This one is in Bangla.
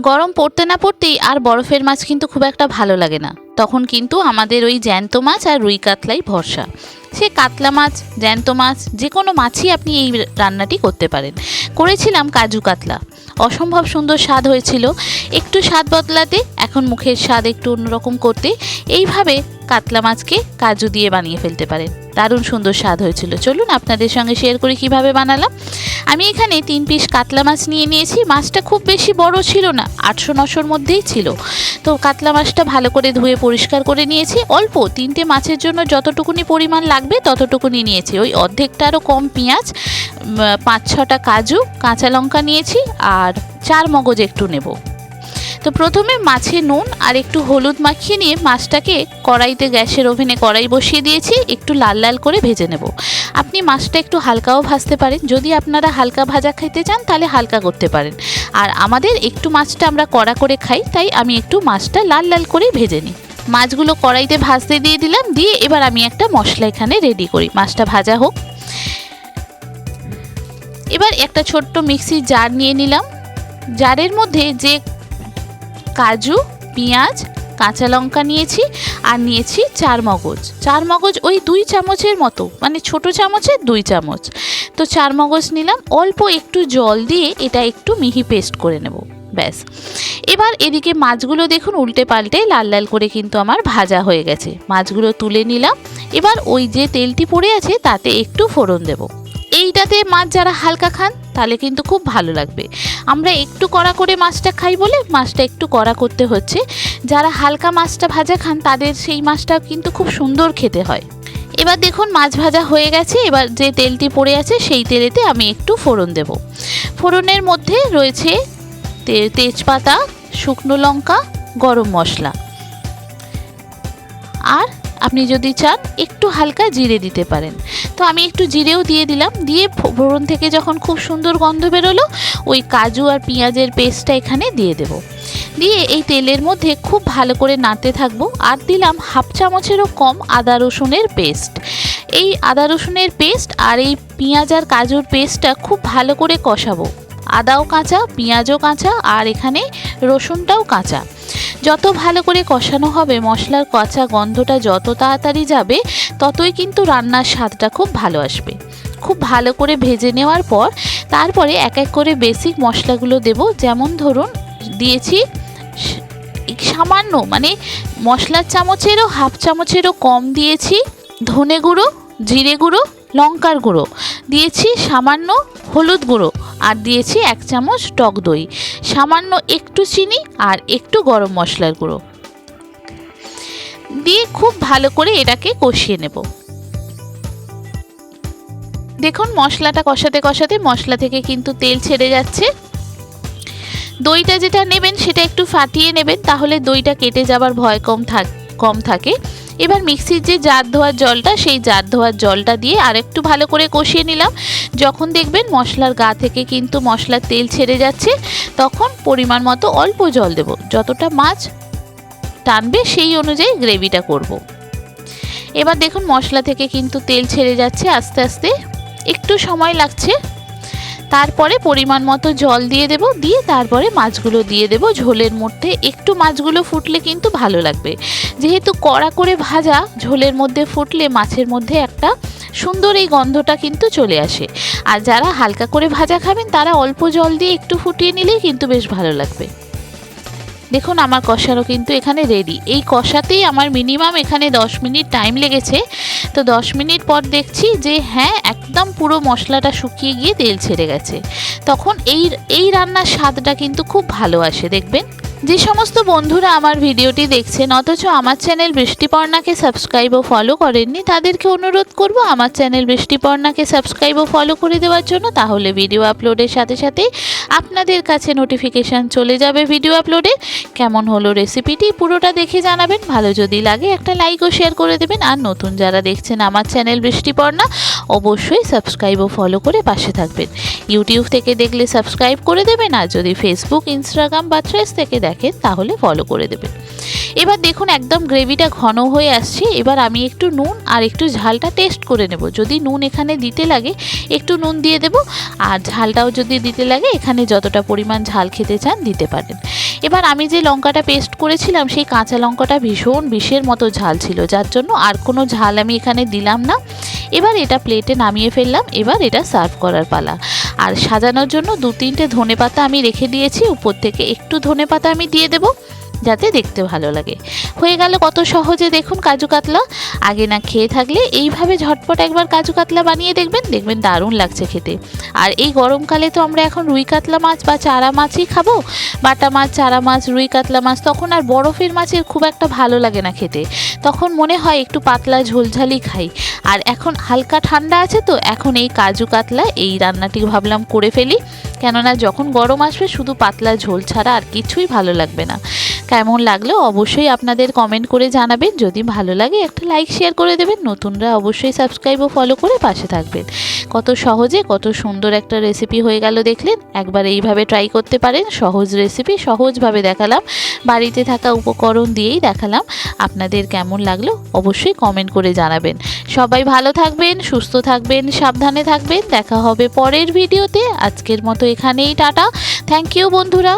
গরম পড়তে না পড়তেই আর বরফের মাছ কিন্তু খুব একটা ভালো লাগে না। তখন কিন্তু আমাদের ওই জ্যান্ত মাছ আর রুই কাতলাই ভরসা। সে কাতলা মাছ, জ্যান্ত মাছ যে কোনো মাছই আপনি এই রান্নাটি করতে পারেন। করেছিলাম কাজু কাতলা। অসম্ভব সুন্দর স্বাদ হয়েছিল। একটু স্বাদ বদলাতে, এখন মুখের স্বাদ একটু অন্যরকম করতে, এইভাবে কাতলা মাছকে কাজু দিয়ে বানিয়ে ফেলতে পারেন। দারুণ সুন্দর স্বাদ হয়েছিল। চলুন আপনাদের সঙ্গে শেয়ার করি কীভাবে বানালাম। আমি এখানে তিন পিস কাতলা মাছ নিয়ে নিয়েছি। মাছটা খুব বেশি বড় ছিল না, আটশো নশোর মধ্যেই ছিল। তো কাতলা মাছটা ভালো করে ধুয়ে পরিষ্কার করে নিয়েছি। অল্প তিনটে মাছের জন্য যতটুকুনি পরিমাণ লাগবে ততটুকুনি নিয়েছি। ওই অর্ধেকটারও কম পেঁয়াজ পাঁচ ছটা কাজু, কাঁচা লঙ্কা নিয়েছি, আর চার মগজ একটু নেব। তো প্রথমে মাছে নুন আর একটু হলুদ মাখিয়ে নিয়ে মাছটাকে কড়াইতে গ্যাসের ওভেনে কড়াই বসিয়ে দিয়েছি, একটু লাল লাল করে ভেজে নেব। আপনি মাছটা একটু হালকাও ভাজতে পারেন। যদি আপনারা হালকা ভাজা খেতে চান, তাহলে হালকা করতে পারেন। আর আমাদের একটু মাছটা আমরা কড়া করে খাই, তাই আমি একটু মাছটা লাল লাল করে ভেজে নিই। মাছগুলো কড়াইতে ভাজতে দিয়ে দিলাম, দিয়ে এবার আমি একটা মশলা এখানে রেডি করি। মাছটা ভাজা হোক। এবার একটা ছোট্ট মিক্সির জার নিয়ে নিলাম। জারের মধ্যে যে কাজু, পেঁয়াজ, কাঁচা লঙ্কা নিয়েছি আর নিয়েছি চার মগজ। চার মগজ ওই দুই চামচের মতো মানে ছোট চামচের দুই চামচ। তো চার মগজ নিলাম, অল্প একটু জল দিয়ে এটা একটু মিহি পেস্ট করে নেব, ব্যাস। এবার এদিকে মাছগুলো দেখুন উল্টে পাল্টে লাল লাল করে কিন্তু আমার ভাজা হয়ে গেছে। মাছগুলো তুলে নিলাম, এবার ওই যে তেলটি পড়ে আছে তাতে একটু ফোড়ন দেব। এইটাতে মাছ যারা হালকা খান, তাহলে কিন্তু খুব ভালো লাগবে। আমরা একটু কড়া করে মাছটা খাই বলে মাছটা একটু কড়া করতে হচ্ছে। যারা হালকা মাছটা ভাজা খান, তাদের সেই মাছটা কিন্তু খুব সুন্দর খেতে হয়। এবার দেখুন মাছ ভাজা হয়ে গেছে, এবার যে তেলটি পড়ে আছে, সেই তেলেতে আমি একটু ফোড়ন দেব। ফোড়নের মধ্যে রয়েছে তেজপাতা, শুকনো লঙ্কা, গরম মশলা। আর আপনি যদি চান, একটু হালকা জিরে দিতে পারেন। তো আমি একটু জিরেও দিয়ে দিলাম। দিয়ে ফোড়ন থেকে যখন খুব সুন্দর গন্ধ বেরোলো, ওই কাজু আর পেঁয়াজের পেস্টটা এখানে দিয়ে দেব। দিয়ে এই তেলের মধ্যে খুব ভালো করে নাড়তে থাকব। আর দিলাম হাফ চামচেরও কম আদা রসুনের পেস্ট। এই আদা রসুনের পেস্ট আর এই পেঁয়াজ আর কাজুর পেস্টটা খুব ভালো করে কষাবো। আদাও কাঁচা, পেঁয়াজও কাঁচা আর এখানে রসুনটাও কাঁচা। যত ভালো করে কষানো হবে, মশলার কচা গন্ধটা যত তাড়াতাড়ি যাবে, ততই কিন্তু রান্নার স্বাদটা খুব ভালো আসবে। খুব ভালো করে ভেজে নেওয়ার পর, তারপরে এক এক করে বেসিক মশলাগুলো দেব। যেমন ধরুন, দিয়েছি সামান্য মানে মশলার চামচেরও হাফ চামচেরও কম দিয়েছি ধনে গুঁড়ো, জিরে গুঁড়ো, লঙ্কার গুঁড়ো। দিয়েছি সামান্য হলুদ গুঁড়ো। আর দিয়েছি এক চামচ টক দই, সামান্য একটু চিনি আর একটু গরম মশলার গুঁড়ো। দিয়ে খুব ভালো করে এটাকে কষিয়ে নেব। দেখুন মশলাটা কষাতে কষাতে মশলা থেকে কিন্তু তেল ছেড়ে যাচ্ছে। দইটা যেটা নেবেন সেটা একটু ফাটিয়ে নেবেন, তাহলে দইটা কেটে যাবার ভয় কম থাক কম থাকে। এবার মিক্সির যে জার ধোয়ার জলটা, সেই জার ধোয়ার জলটা দিয়ে আরেকটু ভালো করে কষিয়ে নিলাম। যখন দেখবেন মশলার গা থেকে কিন্তু মশলার তেল ছেড়ে যাচ্ছে, তখন পরিমাণ মতো অল্প জল দেব। যতটা মাছ টানবে, সেই অনুযায়ী গ্রেভিটা করব। এবার দেখুন মশলা থেকে কিন্তু তেল ছেড়ে যাচ্ছে, আস্তে আস্তে। একটু সময় লাগছে। তারপরে পরিমাণ মতো জল দিয়ে দেব, দিয়ে তারপরে মাছগুলো দিয়ে দেব। ঝোলের মধ্যে একটু মাছগুলো ফুটলে কিন্তু ভালো লাগবে। যেহেতু কড়া করে ভাজা, ঝোলের মধ্যে ফুটলে মাছের মধ্যে একটা সুন্দর এই গন্ধটা কিন্তু চলে আসে। আর যারা হালকা করে ভাজা খাবেন, তারা অল্প জল দিয়ে একটু ফুটিয়ে নিলেই কিন্তু বেশ ভালো লাগবে। দেখুন, আমার কষারও কিন্তু এখানে রেডি এই কষাতেই আমার মিনিমাম এখানে 10 মিনিট টাইম লেগেছে। তো 10 মিনিট পর দেখছি যে হ্যাঁ একদম পুরো মশলাটা শুকিয়ে গিয়ে তেল ছেড়ে গেছে। তখন এই এই রান্নার স্বাদটা কিন্তু খুব ভালো আসে, দেখবেন? যে সমস্ত বন্ধুরা আমার ভিডিওটি দেখছেন, অথচ আমার চ্যানেল বৃষ্টিপর্ণাকে সাবস্ক্রাইব ও ফলো করেননি, তাদেরকে অনুরোধ করব আমার চ্যানেল বৃষ্টিপর্ণাকে সাবস্ক্রাইব ও ফলো করে দেওয়ার জন্য, তাহলে ভিডিও আপলোডের সাথে সাথে আপনাদের কাছে নোটিফিকেশান চলে যাবে ভিডিও আপলোডে কেমন হলো রেসিপিটি পুরোটা দেখে জানাবেন, ভালো যদি লাগে একটা লাইক ও শেয়ার করে দেবেন, আর নতুন যারা দেখছেন আমার চ্যানেল বৃষ্টিপর্ণা, অবশ্যই সাবস্ক্রাইব ও ফলো করে পাশে থাকবেন। ইউটিউব থেকে দেখলে সাবস্ক্রাইব করে দেবেন, আর যদি ফেসবুক ইনস্টাগ্রাম বা থ্রেস থেকে দেখেন তাহলে ফলো করে দেবেন এবার দেখুন, একদম গ্রেভিটা ঘন হয়ে আসছে। এবার আমি একটু নুন আর একটু ঝালটা টেস্ট করে নেব। যদি নুন এখানে দিতে লাগে, একটু নুন দিয়ে দেব। আর ঝালটাও যদি দিতে লাগে, এখানে যতটা পরিমাণ ঝাল খেতে চান, দিতে পারেন। এবার আমি যে লঙ্কাটা পেস্ট করেছিলাম, সেই কাঁচা লঙ্কাটা ভীষণ বিষের মতো ঝাল ছিল। যার জন্য আর কোনো ঝাল আমি এখানে দিলাম না। এবার এটা প্লেটে নামিয়ে ফেললাম। এবার এটা সার্ভ করার পালা। আর সাজানোর জন্য দু তিনটে ধনে পাতা আমি রেখে দিয়েছি। উপর থেকে একটু ধনে পাতা আমি দিয়ে দেবো। যাতে দেখতে ভালো লাগে। হয়ে গেল কত সহজে দেখুন কাজু কাতলা। আগে না খেয়ে থাকলে এইভাবে ঝটপট একবার কাজু কাতলা বানিয়ে দেখবেন দেখবেন দারুণ লাগছে খেতে। আর এই গরমকালে তো আমরা এখন রুই কাতলা মাছ বা চারা মাছই খাব। বাটা মাছ, চারা মাছ, রুই কাতলা মাছ তখন আর বরফের মাছের খুব একটা ভালো লাগে না খেতে। তখন মনে হয় একটু পাতলা ঝোলঝালি খাই। আর এখন হালকা ঠান্ডা আছে তো, এখন এই কাজু কাতলা, এই রান্নাটি ভাবলাম করে ফেলি। কেননা যখন গরম আসবে শুধু পাতলা ঝোল ছাড়া আর কিছুই ভালো লাগবে না। কেমন লাগল অবশ্যই আপনাদের কমেন্ট করে জানাবেন। যদি ভালো লাগে একটা লাইক শেয়ার করে দেবেন। নতুনরা অবশ্যই সাবস্ক্রাইব ও ফলো করে পাশে থাকবেন। কত সহজে, কত সুন্দর একটা রেসিপি হয়ে গেল দেখলেন। একবার এইভাবে ট্রাই করতে পারেন। সহজ রেসিপি সহজভাবে দেখালাম। বাড়িতে থাকা উপকরণ দিয়েই দেখালাম। আপনাদের কেমন লাগল অবশ্যই কমেন্ট করে জানাবেন। সবাই ভালো থাকবেন, সুস্থ থাকবেন, সাবধানে থাকবেন। দেখা হবে পরের ভিডিওতে আজকের মতো এখানেই টাটা। থ্যাংক ইউ বন্ধুরা।